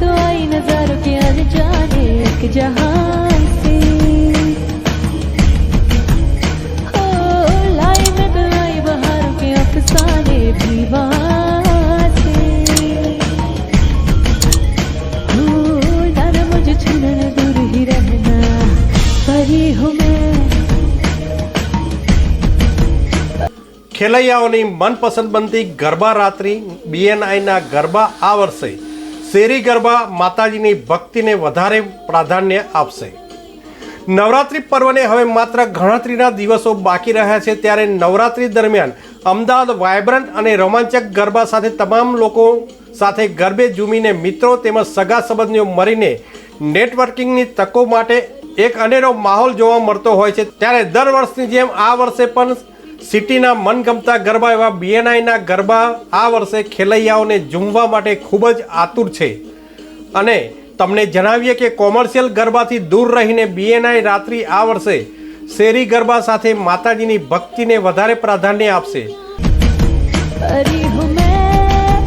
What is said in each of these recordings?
तो आई नजारों के हर जाने एक जहां से ओ लाई में तो लाई बहारों के अफसाने भी वहां से मुझे छूना दूर ही रहना परी हूँ ખેલૈયાઓની મનપસંદ બનતી ગરબા રાત્રિ બીએનઆઈના ગરબા આ વર્ષે શેરી ગરબા માતાજીની ભક્તિને વધારે પ્રાધાન્ય આપશે. નવરાત્રિ પર્વને હવે માત્ર ગણતરીના દિવસો બાકી રહ્યા છે ત્યારે નવરાત્રિ દરમિયાન અમદાવાદ વાયબ્રન્ટ અને રોમાંચક ગરબા સાથે તમામ લોકો સાથે ગરબે ઝૂમીને મિત્રો તેમજ સગા સંબંધીઓ મળીને નેટવર્કિંગની તકો માટે એક અનેરો માહોલ જોવા મળતો હોય છે. ત્યારે દર વર્ષની જેમ આ વર્ષે પણ સિટીના મનગમતા ગરબા એવા બીએનઆઈના ગરબા આ વર્ષે ખેલૈયાઓને ઝૂમવા માટે ખૂબ જ આતુર છે અને તમને જણાવીએ કે કોમર્શિયલ ગરબાથી દૂર રહીને બીએનઆઈ રાત્રિ આ વર્ષે શેરી ગરબા સાથે માતાજીની ભક્તિને વધારે પ્રાધાન્ય આપશે परी हूँ मैं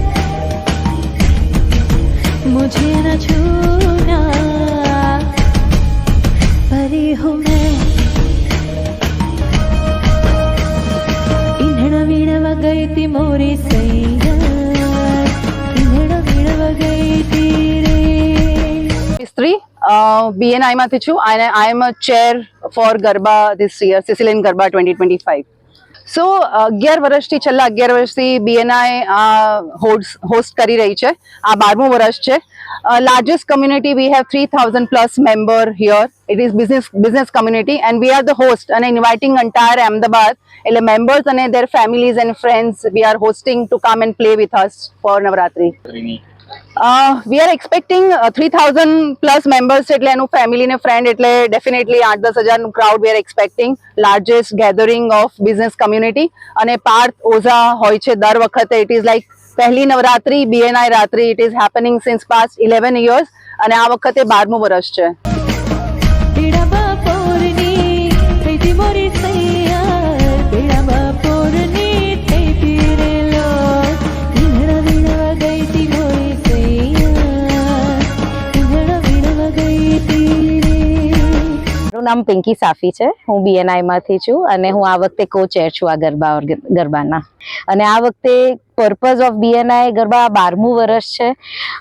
मुझे न छूना परी हूँ मैं ગઈ તી મોરી સૈયા ઈંધણ વીણવા ગઈ તી રે સ્ત્રી બીએનઆઈમાંથી છું. અને I am a chair for garba this year Sicilian garba twenty twenty five so અગિયાર વર્ષથી, છેલ્લા અગિયાર વર્ષથી બીએનઆઈ હોસ્ટ કરી રહી છે. આ બારમું વર્ષ છે. Largest community we have three thousand plus member here it is business business community and we are the host અને ઇન્વાઇટિંગ અન્ટાયર અમદાવાદ એટલે મેમ્બર્સ અને their families and friends we are hosting to come and play with us for Navratri we are expecting three thousand plus members એટલે એનું family ને friend એટલે definitely આઠ દસ હજારનું crowd we are expecting largest gathering of business community અને પાર્થ ઓઝા હોય છે દર વખતે. ઇટ ઇઝ લાઈક પહેલી નવરાત્રી બીએનઆઈ રાત્રિ. It is happening since past eleven years અને આ વખતે બારમું વર્ષ છે. મારું નામ પિંકી સાફી છે. હું બીએનઆઈ માંથી છું અને હું આ વખતે કો ચેર છું આ ગરબા ગરબાના. અને આ વખતે પર્પઝ ઓફ બીએનઆઈ ગરબા બારમું વર્ષ છે.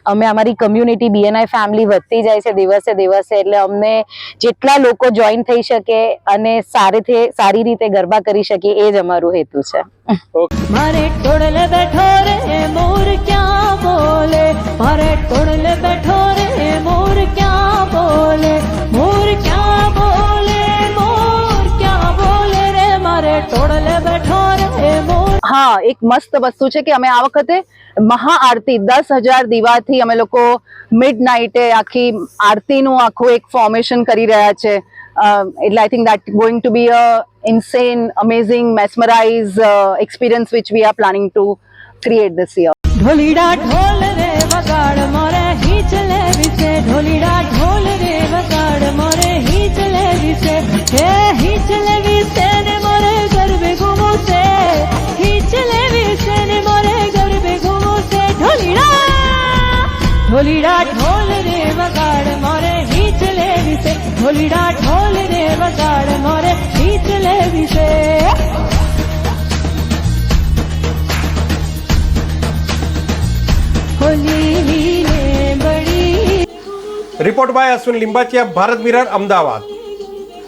અમે અમારી કમ્યુનિટી બીએનઆઈ ફેમિલી વધતી જાય છે દિવસે દિવસે એટલે અમને જેટલા લોકો જોઈન થઈ શકે અને સારીથી સારી રીતે ગરબા કરી શકીએ એ જ અમારું હેતુ છે. મોર એક મસ્ત વસ્તુ છે કે અમે આ વખતે મહાઆરતી દસ હજાર દીવાથી અમે લોકો મિડ નાઇટે આખી આરતીનું આખું એક ફોર્મેશન કરી રહ્યા છે. એટલે I think that going to be a insane amazing mesmerize experience which we are planning to create this year ઢોલીડા ઢોલ રે, વગાડ મોરે હિચલે લેવી ઢોલીડા ઢોલ રે વગાડ મોરે હીચ લેવી છે ઢોલીડા ઢોલ રે વગાડ મોરે હીચ લેવી છે હોલી ને બડી report by Ashwin Limbachiya Bharat mirror Ahmedabad